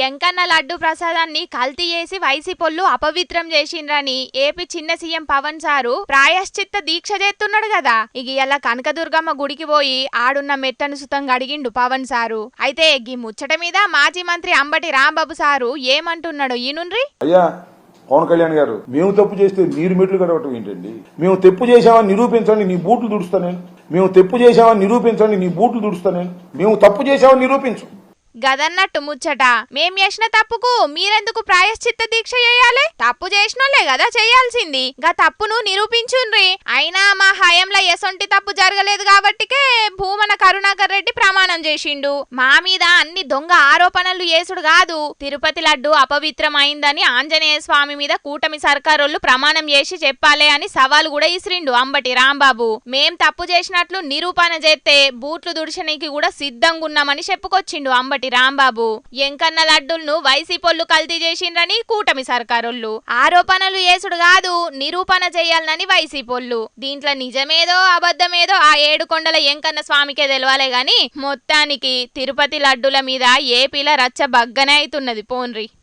ఎంకన్న లడ్డు ప్రసాదాన్ని కల్తీ చేసి వైసీపొల్లు అపవిత్రం చేసిండ్రని ఏపీ చిన్న సీఎం పవన్ సారు ప్రాయశ్చిత్త దీక్ష చేస్తున్నాడు కదా. ఇక ఇలా కనకదుర్గమ్మ గుడికి పోయి ఆడున్న మెట్టను సుతంగా అడిగిండు పవన్ సారు. అయితే గీ ముచ్చట మీద మాజీ మంత్రి అంబటి రాంబాబు సారు ఏమంటున్నాడు ఈనుండ్రి? అయ్యా పవన్ కళ్యాణ్ గారు మేము తప్పు చేస్తే మీరు మెట్లు కడవటం ఏంటండి? మేము తప్పు చేశామని నిరూపించండి నీ బూట్లు దుడుస్తా నేను మేము తప్పు చేశామని నిరూపించండి నీ బూట్లు దుడుస్తా నేను మేము తప్పు చేశామని నిరూపించు. గదన్నట్టు ముచ్చట. మేం చేసిన తప్పుకు మీరెందుకు ప్రాయశ్చిత్త దీక్ష చేయాలి? తప్పు చేసినోళ్ళే కదా చేయాల్సింది. గా తప్పును నిరూపించుండ్రి. అయినా మా హయంలో ఎసొంటి తప్పు జరగలేదు కాబట్టికే భూ చేసిండు. మా మీద అన్ని దొంగ ఆరోపణలు చేసుడు కాదు. తిరుపతి లడ్డు అపవిత్రమైందని ఆంజనేయ స్వామి మీద కూటమి సర్కారోళ్ళు ప్రమాణం చేసి చెప్పాలే అని సవాలు కూడా ఇసిరిండు అంబటి రాంబాబు. మేం తప్పు చేసినట్లు నిరూపణ చేస్తే బూట్లు దుడిచనికి కూడా సిద్ధంగా ఉన్నామని చెప్పుకొచ్చిండు అంబటి రాంబాబు. ఎంకన్న లడ్డులను వైసీపొల్లు కల్తీ చేసిండ్రని కూటమి సర్కారోళ్ళు. ఆరోపణలు చేసుడు కాదు నిరూపణ చేయాలని వైసీపొల్లు దీంట్లో నిజమేదో అబద్ధమేదో ఆ ఏడు కొండల ఎంకన్న స్వామికే తెలవాలే గాని మొత్తానికి తిరుపతి లడ్డుల మీద ఏపీల రచ్చ బగ్గనే అవుతున్నది పోన్రి.